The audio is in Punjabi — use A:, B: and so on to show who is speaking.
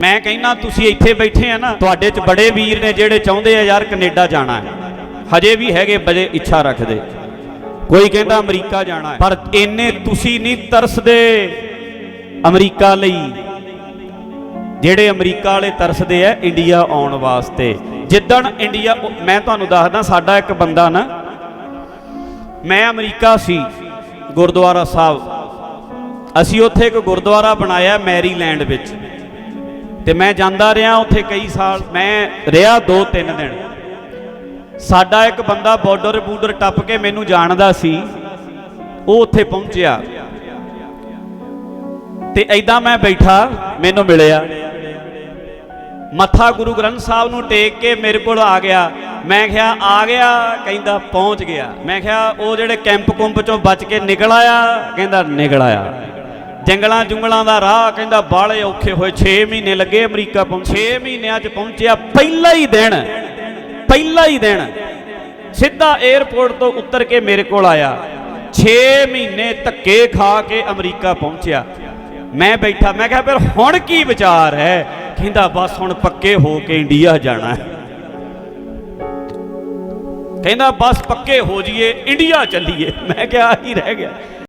A: ਮੈਂ ਕਹਿੰਦਾ ਤੁਸੀਂ ਇੱਥੇ ਬੈਠੇ ਆ ਨਾ, ਤੁਹਾਡੇ 'ਚ ਬੜੇ ਵੀਰ ਨੇ ਜਿਹੜੇ ਚਾਹੁੰਦੇ ਆ ਯਾਰ ਕੈਨੇਡਾ ਜਾਣਾ ਹੈ। ਹਜੇ ਵੀ ਹੈਗੇ ਬਜੇ ਇੱਛਾ ਰੱਖਦੇ। ਕੋਈ ਕਹਿੰਦਾ ਅਮਰੀਕਾ ਜਾਣਾ ਹੈ। ਪਰ ਇੰਨੇ ਤੁਸੀਂ ਨਹੀਂ ਤਰਸਦੇ ਅਮਰੀਕਾ ਲਈ। ਜਿਹੜੇ ਅਮਰੀਕਾ ਵਾਲੇ ਤਰਸਦੇ ਆ ਇੰਡੀਆ ਆਉਣ ਵਾਸਤੇ। ਜਿੱਦਣ ਇੰਡੀਆ ਮੈਂ ਤੁਹਾਨੂੰ ਦੱਸਦਾ, ਸਾਡਾ ਇੱਕ ਬੰਦਾ ਨਾ, ਮੈਂ ਅਮਰੀਕਾ ਸੀ, ਗੁਰਦੁਆਰਾ ਸਾਹਿਬ। ਅਸੀਂ ਉੱਥੇ ਇੱਕ ਗੁਰਦੁਆਰਾ ਬਣਾਇਆ ਮੈਰੀਲੈਂਡ ਵਿੱਚ। ਤੇ ਮੈਂ ਜਾਂਦਾ ਰਿਹਾ ਉੱਥੇ ਕਈ ਸਾਲ। ਮੈਂ ਰਿਹਾ 2-3 ਦਿਨ। ਸਾਡਾ ਇੱਕ ਬੰਦਾ ਬਾਰਡਰ ਬੂਡਰ ਟੱਪ ਕੇ ਮੈਨੂੰ ਜਾਣਦਾ ਸੀ। ਉਹ ਉੱਥੇ ਪਹੁੰਚਿਆ। ਤੇ ਐਦਾਂ ਮੈਂ ਬੈਠਾ, ਮੈਨੂੰ ਮਿਲਿਆ। ਮੱਥਾ ਗੁਰੂ ਗ੍ਰੰਥ ਸਾਹਿਬ ਨੂੰ ਟੇਕ ਕੇ ਮੇਰੇ ਕੋਲ ਆ ਗਿਆ। ਮੈਂ ਕਿਹਾ, ਆ ਗਿਆ। ਕਹਿੰਦਾ, ਪਹੁੰਚ ਗਿਆ। ਮੈਂ ਕਿਹਾ, ਉਹ ਜਿਹੜੇ ਕੈਂਪ ਕੁੰਪ ਚੋਂ ਬਚ ਕੇ ਨਿਕਲ ਆਇਆ? ਕਹਿੰਦਾ, ਨਿਕਲ ਆਇਆ। ਜੰਗਲਾਂ ਜੁੰਗਲਾਂ ਦਾ ਰਾਹ ਕਹਿੰਦਾ ਬਾਲੇ ਔਖੇ ਹੋਏ। 6 ਮਹੀਨੇ ਲੱਗੇ ਅਮਰੀਕਾ ਪਹੁੰਚ। 6 ਮਹੀਨਿਆਂ 'ਚ ਪਹੁੰਚਿਆ ਪਹਿਲਾ ਹੀ ਦਿਨ। ਪਹਿਲਾ ਹੀ ਦਿਨ। ਸਿੱਧਾ 에ਅਰਪੋਰਟ ਤੋਂ ਉਤਰ ਕੇ ਮੇਰੇ ਕੋਲ ਆਇਆ। 6 ਮਹੀਨੇ ਧੱਕੇ ਖਾ ਕੇ ਅਮਰੀਕਾ ਪਹੁੰਚਿਆ। ਮੈਂ ਬੈਠਾ, ਮੈਂ ਕਿਹਾ, ਫਿਰ ਹੁਣ ਕੀ ਵਿਚਾਰ ਹੈ? ਕਹਿੰਦਾ, ਬਸ ਹੁਣ ਪੱਕੇ ਹੋ ਕੇ ਇੰਡੀਆ ਜਾਣਾ ਹੈ। ਕਹਿੰਦਾ, ਬਸ ਪੱਕੇ ਹੋ ਜਾਈਏ, ਇੰਡੀਆ ਚੱਲੀਏ। ਮੈਂ ਕਿਹਾ ਹੀ ਰਹਿ ਗਿਆ।